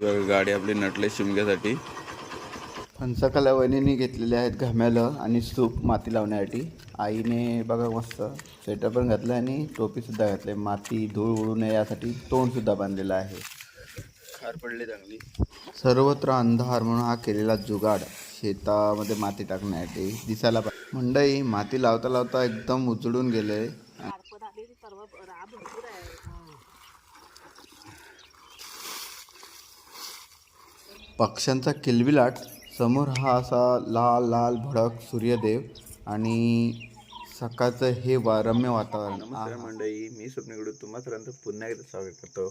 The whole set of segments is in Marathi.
गाडी आपली नटले शिमग्यासाठी. फणसाकाला वहिनीने घेतलेले आहेत घाम्यालं आणि सूप माती लावण्यासाठी. आईने बघा मस्त स्वेटर पण घातलं आणि टोपीसुद्धा घातली. माती धूळ उडू नये यासाठी तोंडसुद्धा बांधलेलं आहे. खार पडली चांगली. सर्वत्र अंधार म्हणून हा केलेला जुगाड शेतामध्ये माती टाकण्यासाठी दिसायला पाहिजे मंडई माती लावता लावता एकदम उजळून गेले. पक्ष्यांचा किलबिलाट. समोर हा असा लाल लाल भडक सूर्यदेव आणि सकाळचं हे वा रम्य वातावरण. नमस्कार मंडळी मी स्वप्नीकडून तुम्हा सर्वांचं पुन्हा एकदा स्वागत करतो.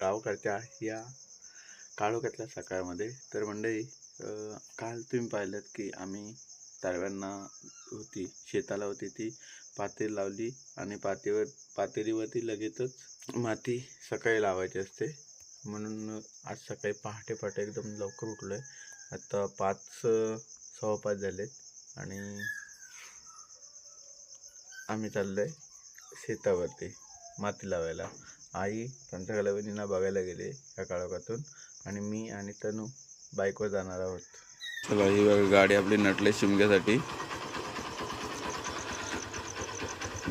गावकडच्या या काळोख्यातल्या सकाळमध्ये. तर मंडळी काल तुम्ही पाहिलं की आम्ही तारव्यांना होती शेताला होती ती पातेली लावली आणि पातेवर पातेलीवरती लगेचच माती सकाळी लावायची असते. म्हणून आज सकाळी पहाटे पहाटे एकदम लवकर उठलो आहे आता पाच सव्वा पाच झालेत आणि आम्ही चाललो आहे शेतावरती माती लावायला. आई त्यांच्या वहिनीला बघायला गेले या काळोखातून आणि मी आणि तनू बाईकवर जाणार आहोत. चला ही बघा गाडी आपली नटले शिमग्यासाठी.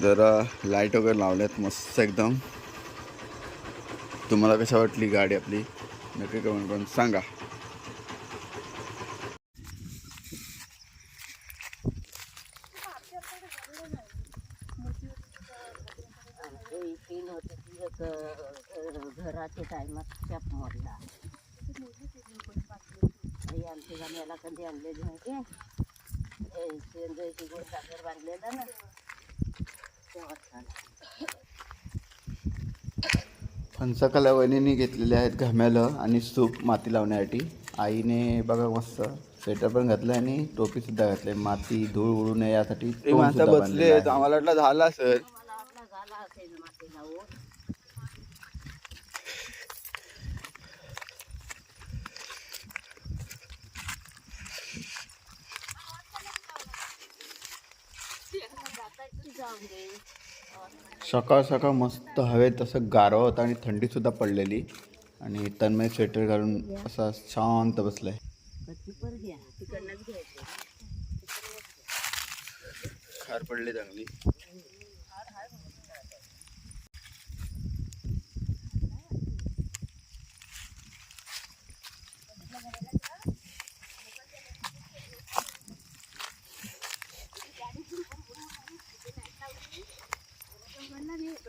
जरा लाइट वगैरे लावल्यात मस्त एकदम. तुम्हाला कशा वाटली गाडी आपली? नक्की कमेंट करून सांगा. घराच्या टायमात चप मोडला. आमच्या गाण्याला कधी आणलेली माहिती आहे गोड साखर बांधलेला ना झाला. फणसाकाला वहिनीने घेतलेले आहेत घाम्यालं आणि सूप माती लावण्यासाठी. आईने बघा मस्त स्वेटर पण घातलं आणि टोपीसुद्धा घातली माती धूळ उडू नये यासाठी तोंडसुद्धा बांधलेलं आहे. आम्हाला वाटलं झाला सर जाऊन सकाळ सकाळ मस्त हवेत असं गारवा होता आणि थंडीसुद्धा पडलेली. आणि तन्मय स्वेटर घालून असा शांत बसलाय. खार पडली चांगली.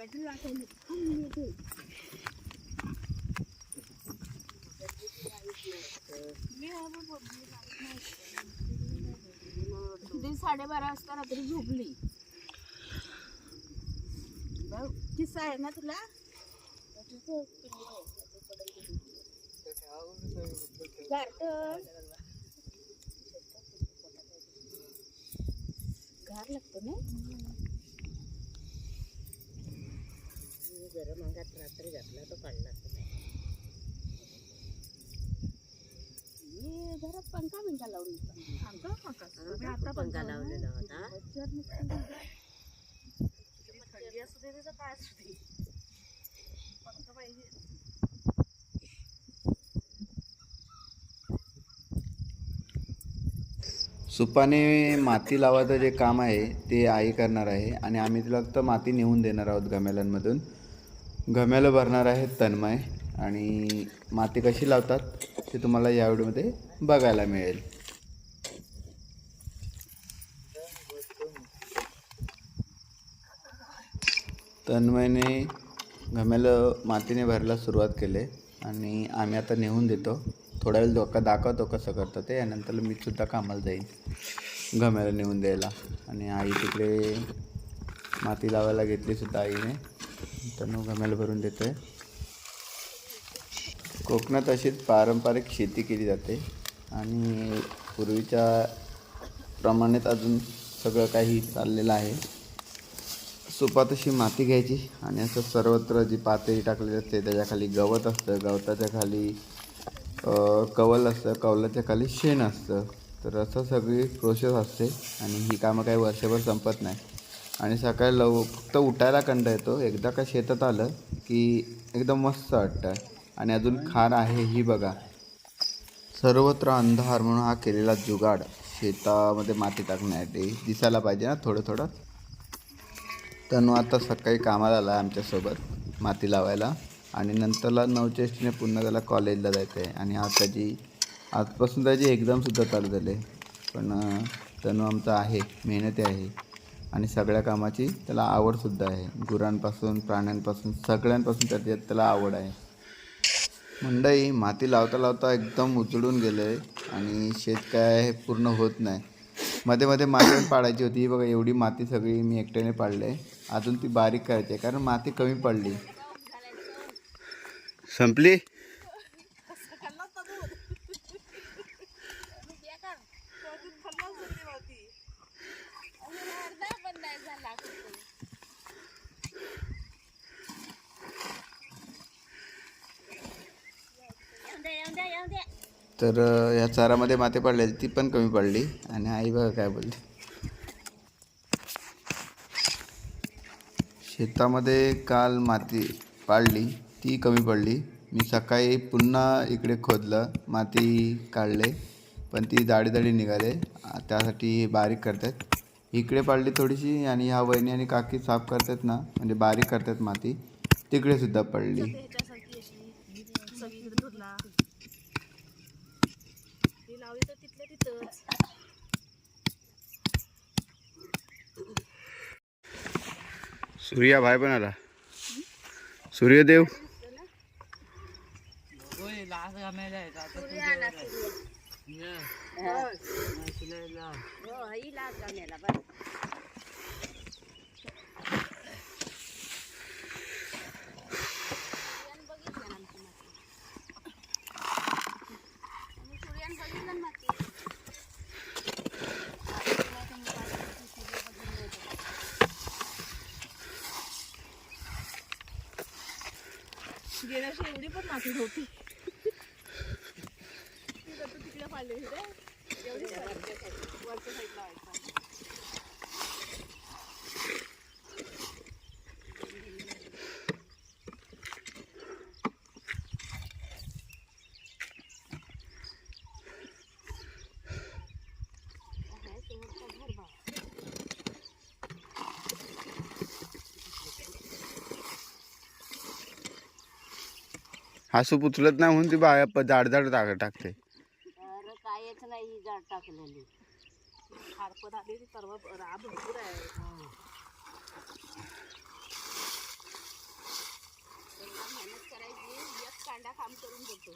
घ्यायचं ती साडेबारा वाजता रात्री झोपली. किस्सा आहे ना तुला? गारटं. गार लागतो ना गरम अंगात रात्री घातला तो काढला जरा पंखा बिंका लावून आता पंखा लावलेला होता. थंडी असू दे तर काय असू दे. पंखा पाहिजे. सुपाने माती लावायचं जे काम आहे ते आई करणार आहे. आणि आम्ही तिला फक्त माती नेऊन देणार आहोत गम्यालांमधून गम्याला भरणार आहे तन्मय आणि माती कशी लावतात ते तुम्हाला या व्हिडिओमध्ये बघायला मिळेल. तन्मयने गम्याला मातीने भरायला सुरुवात केली आणि आम्ही आता नेऊन देतो. थोडा वेळ धोका दाखवतो कसं करतं ते. यानंतर मी सुद्धा कामाला जाईन गम्याला नेऊन द्यायला. आणि आई तिकडे माती लावायला घेतली सुद्धा आईने. तर गम्याला भरून देतो आहे कोकणात अशीच पारंपरिक शेती केली जाते आणि पूर्वीच्या प्रमाणेच अजून सगळं काही चाललेलं आहे. सुपात अशी माती घ्यायची आणि असं सर्वत्र जी पातळी टाकलेली असते त्याच्याखाली गवत असतं गवताच्या खाली कवल असतं कवलाच्या खाली शेण असतं. तर असं सगळी प्रोसेस असते आणि ही कामं काही वर्षभर संपत नाही. आणि सकाळी लव फक्त उठायला कंटा येतो. एकदा का शेतात आलं की एकदम मस्त वाटतं आणि अजून खार आहे ही बघा. सर्वत्र अंधार म्हणून हा केलेला जुगाड. शेतामध्ये माती टाकण्यासाठी दिसायला पाहिजे ना थोडं थोडं. तनु आता सकाळी कामाला आला आमच्यासोबत माती लावायला. आणि नंतरला नवचेष्टीने पुन्हा त्याला कॉलेजला जायचं आहे आणि आज त्याची आजपासून त्याची एक्झामसुद्धा चालू झाली. आहे पण तनु आमचा आहे मेहनती आहे. आणि सगळ्या कामाची त्याला आवडसुद्धा आहे. गुरांपासून प्राण्यांपासून सगळ्यांपासून त्याच्यात त्याला आवड आहे. मंडई माती लावता लावता एकदम उचलून गेलं आहे आणि शेत काय हे पूर्ण होत नाही. मध्ये मध्ये माती पाडायची होती. बघा एवढी माती सगळी मी एकट्याने पाडली. आहे अजून ती बारीक करायची आहे कारण माती कमी पडली. संपली? तर ह्या चारामध्ये माती पडली ती पण कमी पडली. आणि आई बघा काय बोलली शेतामध्ये काल माती पाडली ती कमी पडली. मी सकाळी पुन्हा इकडे खोदलं माती काढले पण ती जाडी जाडी निघाले. त्यासाठी बारीक करतात. इकडे पाडली थोडीशी आणि ह्या वहिनी आणि काकी साफ करतात ना म्हणजे बारीक करतात माती तिकडे सुद्धा पडली. ती लावली तर तिथल्या तिथंच. सूर्या भाई पण आला. सूर्यदेव. हो लाच गाण्याला बरं. गेल्या वर्षी एवढी पण माती नव्हती. ती तर तू तिकडे पाडली होती पाडली. वरच्या साईडला हासूप उचलत नाही म्हणून ती बाया प- जाड जाड टाक टाकते. अरे कायच नाही ही झाड टाकलेली. खारपत आली ती रा भरपूर आहे. मेहनत करायची एक कांडा काम करून देतो.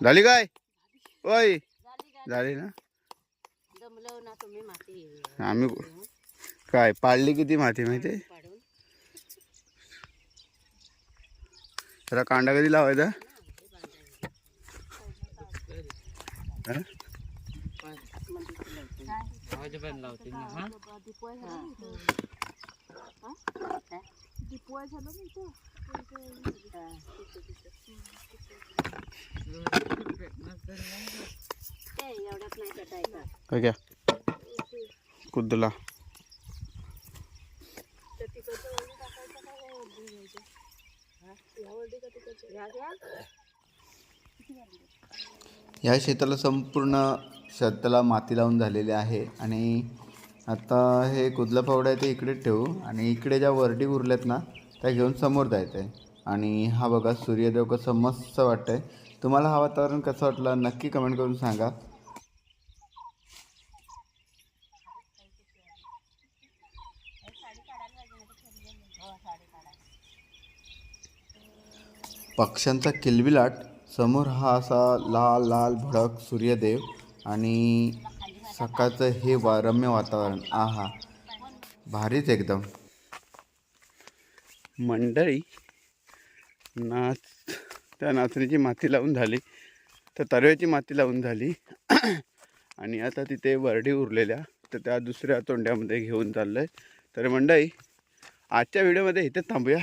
झाली काय? ओय झाली. का झाली ना? दमलं ना तुम्ही माती. आम्ही काय पाडली किती माती माहिती त्याला कांदा कधी लावायचा? हा? त्या तिकडचं वरती टाकायचं का या वरती घ्यायचं? या वरती का तिकडचं? घ्या घ्या ह्या शेताला संपूर्ण शेताला माती लावून झालेली आहे आणि आता हे कुदला फावडा आहे ते इकडेच ठेवू. आणि इकडे ज्या वरडी उरल्यात ना त्या घेऊन समोर जायचं आहे आणि हा बघा सूर्यदेव कसं मस्त वाटतंय. तुम्हाला हा वातावरण कसं वाटलं नक्की कमेंट करून सांगा. पक्ष्यांचा किलबिलाट. समोर हा असा लाल लाल भडक सूर्यदेव आणि सकाळचं हे वा रम्य वातावरण. आहा भारीच एकदम. मंडळी नाच त्या नाचणीची माती लावून झाली तर तरव्याची माती लावून झाली. आणि आता तिथे वरडी उरलेल्या तर त्या दुसऱ्या तोंड्यामध्ये घेऊन चाललं आहे तर मंडळी आजच्या व्हिडिओमध्ये इथे थांबूया.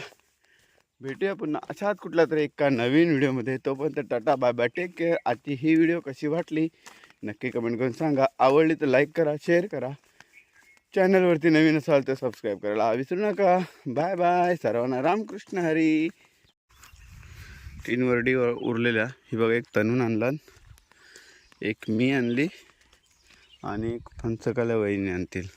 भेटूया पुन्हा. अशाच कुठला तरी एका नवीन व्हिडिओमध्ये. तोपर्यंत tata bye bye. Take care. आजची ही व्हिडिओ कशी वाटली? नक्की कमेंट करून सांगा. आवडली तर लाईक करा शेअर करा. चॅनलवरती नवीन असाल तर सबस्क्राईब करायला विसरू नका. Bye bye. सर्वांना रामकृष्ण हरी. तीन वर्डी उरलेल्या. ही बघा एक तनून आणला एक मी आणली. आणि एक पंचकाला वहिनी आणतील.